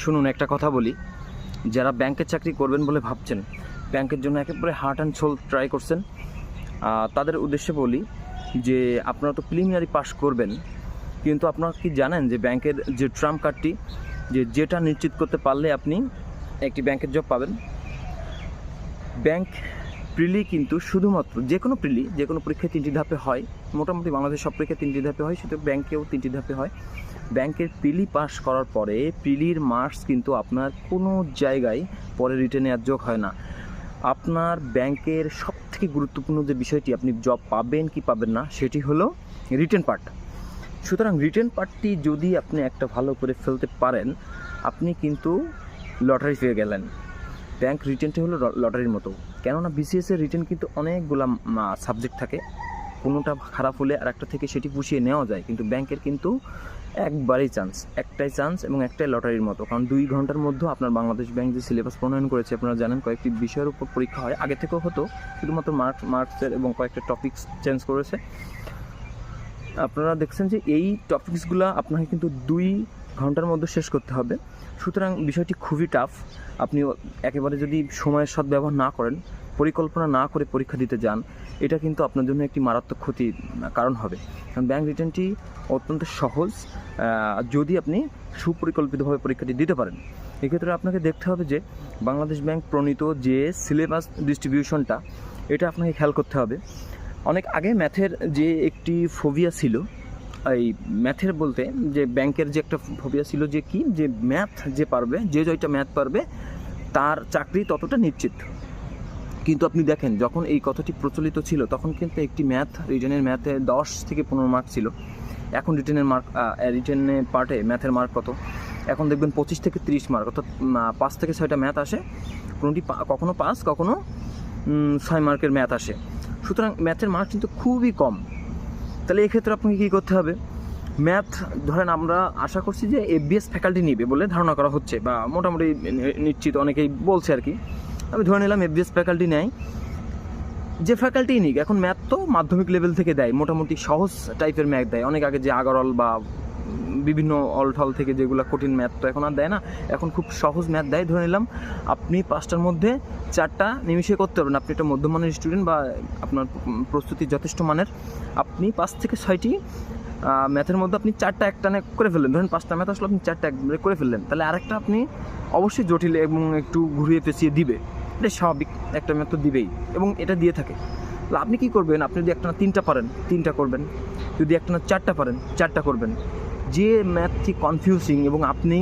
শুনুন, একটা কথা বলি। যারা ব্যাংকের চাকরি করবেন বলে ভাবছেন, ব্যাংকের জন্য একেবারে হার্ট অ্যান্ড সোল ট্রাই করছেন তাদের উদ্দেশ্যে বলি যে, আপনারা তো প্রিলিমিনারি পাস করবেন, কিন্তু আপনারা কি জানেন যে, ব্যাংকের যে ট্রাম কার্ডটি, যে যেটা নিশ্চিত করতে পারলে আপনি একটি ব্যাংকের জব পাবেন? ব্যাংক প্রিলি কিন্তু শুধুমাত্র যে কোনো প্রিলি, যে কোনো পরীক্ষায় তিনটি ধাপে হয়, মোটামুটি বাংলাদেশ সব পরীক্ষায় তিনটি ধাপে হয়, সেটা ব্যাংকেও তিনটি ধাপে হয়। ব্যাংকের প্রিলি পাস করার পরে প্রিলির মার্কস কিন্তু আপনার কোনো জায়গায় পরে রিটেনে আর যোগ হয় না। আপনার ব্যাংকের সবথেকে গুরুত্বপূর্ণ যে বিষয়টি আপনি জব পাবেন কি পাবেন না, সেটি হলো রিটেন পার্ট। সুতরাং রিটেন পার্টটি যদি আপনি একটা ভালো করে ফেলতে পারেন, আপনি কিন্তু লটারি পেয়ে গেলেন। ব্যাংক রিটেনটি হলো লটারির মতো। কেননা বিসিএস এর রিটেন কিন্তু অনেকগুলা সাবজেক্ট থাকে। কোনোটা খারাপ হলে আর একটা থেকে সেটি পুষিয়ে নেওয়া যায়। কিন্তু ব্যাংকের কিন্তু একবারই চান্স একটাই চান্স এবং একটাই লটারির মতো। কারণ দুই ঘণ্টার মধ্যে আপনার বাংলাদেশ ব্যাংক যে সিলেবাস প্রণয়ন করেছে, আপনারা জানেন কয়েকটি বিষয়ের উপর পরীক্ষা হয়। আগে থেকেও হতো, শুধুমাত্র মার্কস মার্কসের এবং কয়েকটা টপিকস চেঞ্জ করেছে। আপনারা দেখছেন যে এই টপিকসগুলো আপনাকে কিন্তু দুই ঘণ্টার মধ্যে শেষ করতে হবে। সুতরাং বিষয়টি খুবই টাফ আপনি একেবারে যদি সময়ের সদ্ব্যবহার না করেন, পরিকল্পনা না করে পরীক্ষা দিতে যান, এটা কিন্তু আপনার জন্য একটি মারাত্মক ক্ষতির কারণ হবে। কারণ ব্যাংক রিটার্নটি অত্যন্ত সহজ যদি আপনি সুপরিকল্পিতভাবে পরীক্ষাটি দিতে পারেন। এক্ষেত্রে আপনাকে দেখতে হবে যে বাংলাদেশ ব্যাংক প্রণীত যে সিলেবাস ডিস্ট্রিবিউশনটা এটা আপনাকে খেয়াল করতে হবে। অনেক আগে ম্যাথের যে একটি ফোবিয়া ছিল এই ম্যাথের বলতে যে ব্যাংকের যে একটা ফোবিয়া ছিল যে কি? যে ম্যাথ যে পারবে, যে জয়টা ম্যাথ পারবে, তার চাকরি ততটা নিশ্চিত। কিন্তু আপনি দেখেন, যখন এই কথাটি প্রচলিত ছিল, তখন কিন্তু একটি ম্যাথ, রিটেনের ম্যাথে দশ থেকে পনেরো মার্ক ছিল। এখন রিটেনের মার্ক রিটেনের পার্টে ম্যাথের মার্ক কত? এখন দেখবেন পঁচিশ থেকে তিরিশ মার্ক অর্থাৎ পাঁচ থেকে ছয়টা ম্যাথ আসে। কোনোটি কখনো পাস কখনো ছয় মার্কের ম্যাথ আসে। সুতরাং ম্যাথের মার্ক কিন্তু খুবই কম। তাহলে এক্ষেত্রে আপনাকে কী করতে হবে? ম্যাথ, ধরেন আমরা আশা করছি যে এফবিএস ফ্যাকাল্টি নিবে বলে ধারণা করা হচ্ছে বা মোটামুটি নিশ্চিত অনেকেই বলছে আর কি। আমি ধরে নিলাম এফবিএস ফ্যাকাল্টি নেয় যে ফ্যাকাল্টি নিক, এখন ম্যাথ তো মাধ্যমিক লেভেল থেকে দেয়, মোটামুটি সহজ টাইপের ম্যাথ দেয়। অনেক আগে যে আগরল বা বিভিন্ন অলঠল থেকে যেগুলো কঠিন ম্যাথ তো এখন আর দেয় না, এখন খুব সহজ ম্যাথ দেয়। ধরে নিলাম, আপনি পাঁচটার মধ্যে চারটা নিমিশে করতে পারবেন। আপনি একটা মধ্যমানের স্টুডেন্ট বা আপনার প্রস্তুতি যথেষ্ট মানের। আপনি পাঁচ থেকে ছয়টি ম্যাথের মধ্যে আপনি চারটা একটানে করে ফেললেন। ধরেন পাঁচটা ম্যাথ আসলে, আপনি চারটা একবারে করে ফেললেন। তাহলে আরেকটা আপনি অবশ্যই জটিল এবং একটু ঘুরিয়ে পেঁচিয়ে দিবে। এটা স্বাভাবিক, একটা ম্যাথ তো দিবেই এবং এটা দিয়ে থাকে। আপনি কি করবেন? আপনি যদি একটা না তিনটা পারেন, তিনটা করবেন। যদি একটা না চারটা পারেন, চারটা করবেন। যে ম্যাথটি কনফিউজিং এবং আপনি